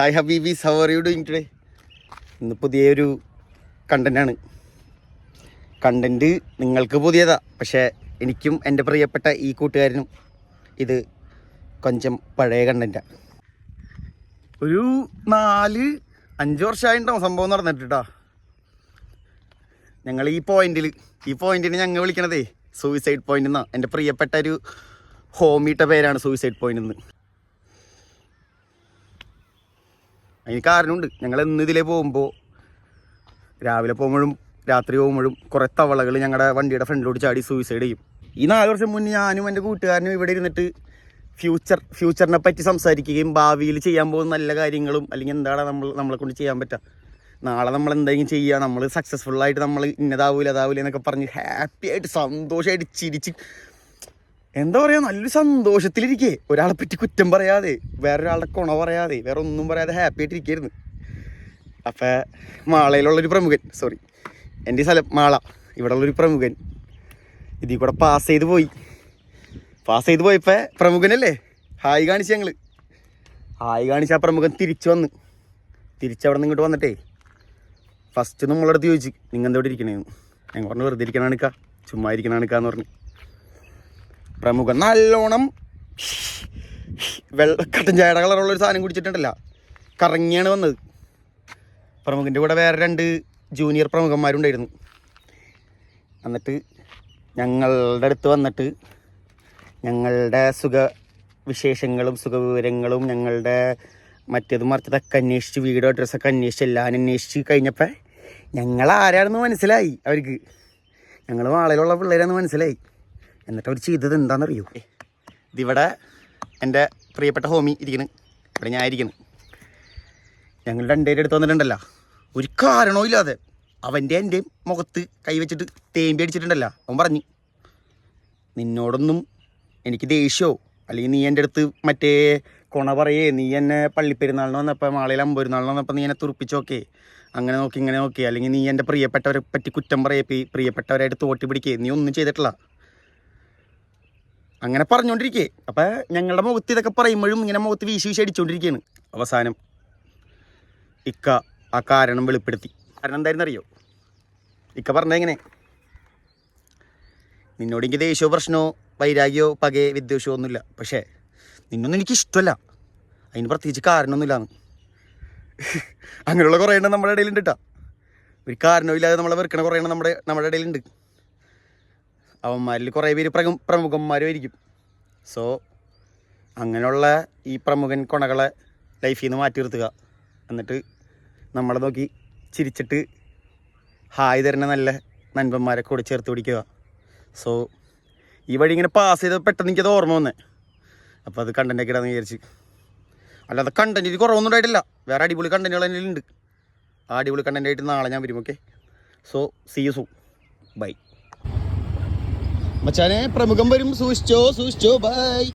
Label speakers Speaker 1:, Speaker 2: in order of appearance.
Speaker 1: Hi ഹബീബി സവർ you doing today ഇന്ന് പുതിയൊരു കണ്ടന്റാണ് കണ്ടന്റ് നിങ്ങൾക്ക് പുതിയതാ പക്ഷേ എനിക്കും എന്റെ പ്രിയപ്പെട്ട ഈ കൂട്ടുകാരനും ഇത് കൊഞ്ചം പഴയ കണ്ടന്റാണ് ഒരു നാല് അഞ്ച് വർഷമായിട്ടുണ്ടാവും സംഭവം നടന്നിട്ടാ ഞങ്ങൾ ഈ പോയിന്റിൽ ഈ പോയിന്റിന് ഞങ്ങൾ വിളിക്കണതേ സൂയിസൈഡ് പോയിന്റ് എന്നാ എന്റെ പ്രിയപ്പെട്ട ഒരു ഹോമിയിട്ട പേരാണ് സൂയിസൈഡ് പോയിന്റ് എന്ന് അതിന് കാരണമുണ്ട്. ഞങ്ങൾ എന്ന് ഇതിലേ പോകുമ്പോൾ രാവിലെ പോകുമ്പോഴും രാത്രി പോകുമ്പോഴും കുറേ തവളകൾ ഞങ്ങളുടെ വണ്ടിയുടെ ഫ്രണ്ടിലോട്ട് ചാടി സൂയിസൈഡ് ചെയ്യും. ഈ നാല് വർഷം മുന്നേ ഞാനും എന്റെ കൂട്ടുകാരനും ഇവിടെ ഇരുന്നിട്ട് ഫ്യൂച്ചർ ഫ്യൂച്ചറിനെ പറ്റി സംസാരിക്കുകയും ഭാവിയിൽ ചെയ്യാൻ പോകുന്ന നല്ല കാര്യങ്ങളും അല്ലെങ്കിൽ എന്താണ് നമ്മൾ നമ്മളെ കൊണ്ട് ചെയ്യാൻ പറ്റുക നാളെ നമ്മൾ എന്തെങ്കിലും ചെയ്യുക നമ്മൾ സക്സസ്ഫുൾ ആയിട്ട് നമ്മൾ ഇന്നതാവൂല അതാവൂല എന്നൊക്കെ പറഞ്ഞ് ഹാപ്പി ആയിട്ട് സന്തോഷമായിട്ട് ചിരിച്ച് എന്താ പറയാ നല്ലൊരു സന്തോഷത്തിലിരിക്കേ. ഒരാളെ പറ്റി കുറ്റം പറയാതെ വേറൊരാളുടെ കുണ പറയാതെ വേറെ ഒന്നും പറയാതെ ഹാപ്പി ആയിട്ട് ഇരിക്കായിരുന്നു. അപ്പൊ മാളയിലുള്ള ഒരു പ്രമുഖൻ സോറി എന്റെ സ്ഥലം മാള. ഇവിടെ ഉള്ളൊരു പ്രമുഖൻ. ഇതിൽ കൂടെ പാസ് ചെയ്ത് പോയി. പാസ് ചെയ്ത് പോയപ്പോൾ പ്രമുഖനല്ലേ? ഹായ് കാണിച്ച് ഞങ്ങൾ ഹായ് കാണിച്ച ആ പ്രമുഖൻ തിരിച്ചു വന്ന്. തിരിച്ചവിടെ നിന്ന് ഇങ്ങോട്ട് വന്നിട്ടേ. ഫസ്റ്റ് നമ്മളടുത്ത് ചോദിച്ചു നിങ്ങൾ എന്താ ഇവിടെ ഇരിക്കണേന്ന് ഞങ്ങൾ പറഞ്ഞു വെറുതെ ഇരിക്കണാണിക്ക ചുമ്മാ ഇരിക്കണാണിക്കാന്ന് പറഞ്ഞു. പ്രമുഖൻ. നല്ലോണം വെള്ള കട്ടൻ ചായയുടെ കളറുള്ളൊരു സാധനം കുടിച്ചിട്ടുണ്ടല്ല. കറങ്ങിയാണ് വന്നത്. പ്രമുഖന്റെ കൂടെ വേറെ രണ്ട് ജൂനിയർ പ്രമുഖന്മാരുണ്ടായിരുന്നു. എന്നിട്ട് ഞങ്ങളുടെ അടുത്ത് വന്നിട്ട് ഞങ്ങളുടെ സുഖ വിശേഷങ്ങളും സുഖവിവരങ്ങളും ഞങ്ങളുടെ മറ്റേത് മറിച്ചതൊക്കെ അന്വേഷിച്ച് വീട് അഡ്രസ്സൊക്കെ അന്വേഷിച്ച് എല്ലാം അന്വേഷിച്ച് കഴിഞ്ഞപ്പോൾ ഞങ്ങൾ ആരാണെന്ന് മനസ്സിലായി അവർക്ക്. ഞങ്ങൾ വാളയിലുള്ള പിള്ളേരാണെന്ന് മനസ്സിലായി. എന്നിട്ട് അവർ ചെയ്തത് എന്താണെന്നറിയോ? ഇതിവിടെ എന്റെ പ്രിയപ്പെട്ട ഹോമി ഇരിക്കുന്നു ഇവിടെ ഞാൻ ഇരിക്കുന്നു ഞങ്ങൾ രണ്ടുപേരും എടുത്ത് വന്നിട്ടുണ്ടല്ലോ. ഒരു കാരണവും ഇല്ലാതെ അവന്റെ എന്റെയും മുഖത്ത് കൈവച്ചിട്ട് തേമ്പി അടിച്ചിട്ടുണ്ടല്ലോ. അവൻ പറഞ്ഞു നിന്നോടൊന്നും എനിക്ക് ദേഷ്യമോ? അല്ലെങ്കിൽ നീ എന്റെ അടുത്ത് മറ്റേ കൊണ പറയേ നീ എന്നെ പള്ളിപ്പെരുന്നാളിന് വന്നപ്പോൾ മാളയിൽ അമ്പൊരുന്നാളിന് വന്നപ്പോൾ നീ എന്നെ തുറപ്പിച്ചോക്കെ? അങ്ങനെ നോക്കി ഇങ്ങനെ നോക്കി. അല്ലെങ്കിൽ നീ എന്റെ പ്രിയപ്പെട്ടവരെ പറ്റി കുറ്റം പറയേ പ്രിയപ്പെട്ടവരായിട്ട് തോട്ടി പിടിക്കേ നീ ഒന്നും ചെയ്തിട്ടില്ല. അങ്ങനെ പറഞ്ഞുകൊണ്ടിരിക്കേ അപ്പം ഞങ്ങളുടെ മുഖത്ത് ഇതൊക്കെ പറയുമ്പോഴും ഇങ്ങനെ മുഖത്ത് വീശി വീശി അടിച്ചുകൊണ്ടിരിക്കുകയാണ് അവസാനം ഇക്ക ആ കാരണം വെളിപ്പെടുത്തി. കാരണം എന്തായിരുന്നു അറിയോ ഇക്ക പറഞ്ഞത് എങ്ങനെ? നിന്നോട് എനിക്ക് ദേഷ്യമോ പ്രശ്നമോ വൈരാഗ്യമോ പകയോ വിദ്വേഷമോ ഒന്നുമില്ല. പക്ഷേ നിന്നൊന്നും എനിക്ക് ഇഷ്ടമല്ല. അതിന് പ്രത്യേകിച്ച് കാരണമൊന്നുമില്ലാന്ന്. അങ്ങനെയുള്ള കുറേ എണ്ണം നമ്മുടെ ഇടയിലുണ്ട് കേട്ടോ ഒരു കാരണമില്ലാതെ നമ്മളെ വെറുക്കണ കുറേ എണ്ണം നമ്മുടെ നമ്മുടെ ഇടയിലുണ്ട്. അവന്മാരിൽ കുറേ പേര് പ്രഗ പ്രമുഖന്മാരുമായിരിക്കും. സോ അങ്ങനെയുള്ള ഈ പ്രമുഖൻ കൊണകളെ ലൈഫിൽ നിന്ന് മാറ്റി നിർത്തുക. എന്നിട്ട് നമ്മളെ നോക്കി ചിരിച്ചിട്ട് ഹായ് തരുന്ന നല്ല നൻപന്മാരെ കൂടെ ചേർത്ത് പിടിക്കുക. സോ ഈ വഴി ഇങ്ങനെ പാസ് ചെയ്ത് പെട്ടെന്ന് എനിക്കത് ഓർമ്മ വന്നേ. അപ്പോൾ അത് കണ്ടന്റൊക്കെ ഇടാന്ന് വിചാരിച്ച്. അല്ലാതെ കണ്ടന്റിൽ കുറവൊന്നും ഉണ്ടായിട്ടില്ല. വേറെ അടിപൊളി കണ്ടന്റുകൾ എന്റെ ആ അടിപൊളി കണ്ടന്റായിട്ട് നാളെ ഞാൻ വരും okay so see you soon bye മച്ചാനെ പ്രമുഖം വരും സൂക്ഷിച്ചോ സൂക്ഷിച്ചോ ബൈ